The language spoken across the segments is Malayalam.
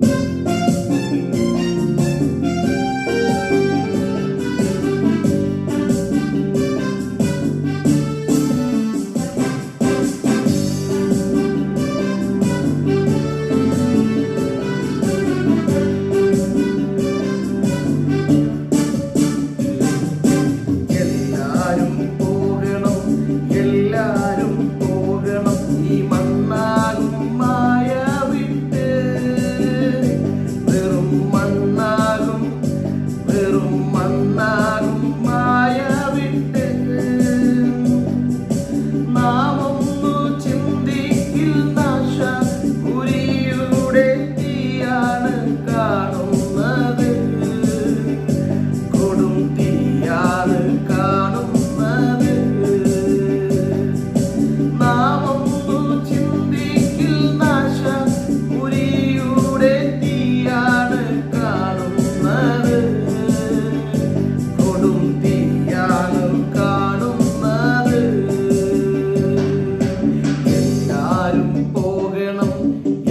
Música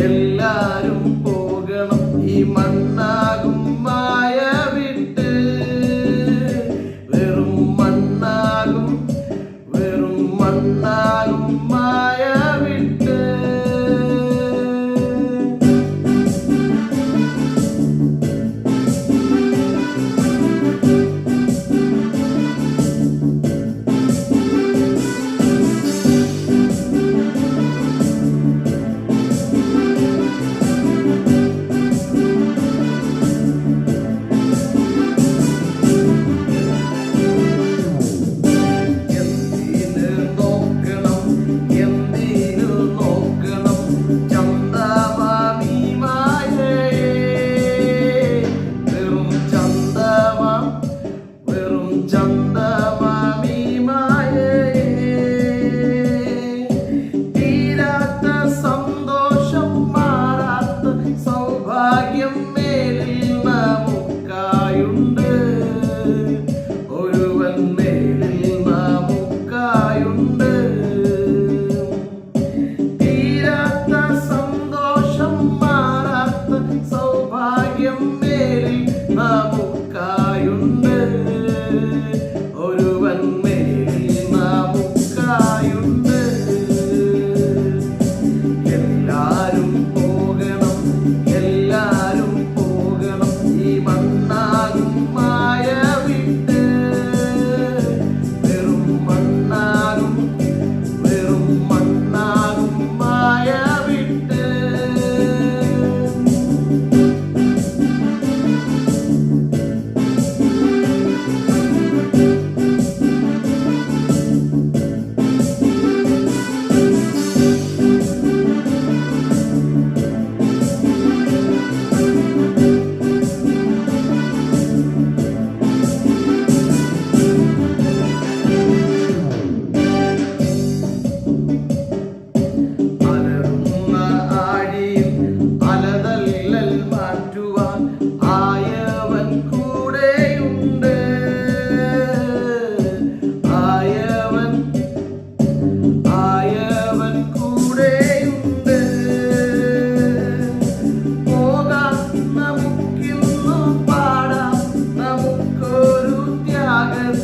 എല്ലാരും പോകണം. ഈ മണ്ണാകും മായ വിട്ട്. വെറും മണ്ണാകും വെറും മണ്ണാകും മായ remember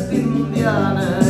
spindiane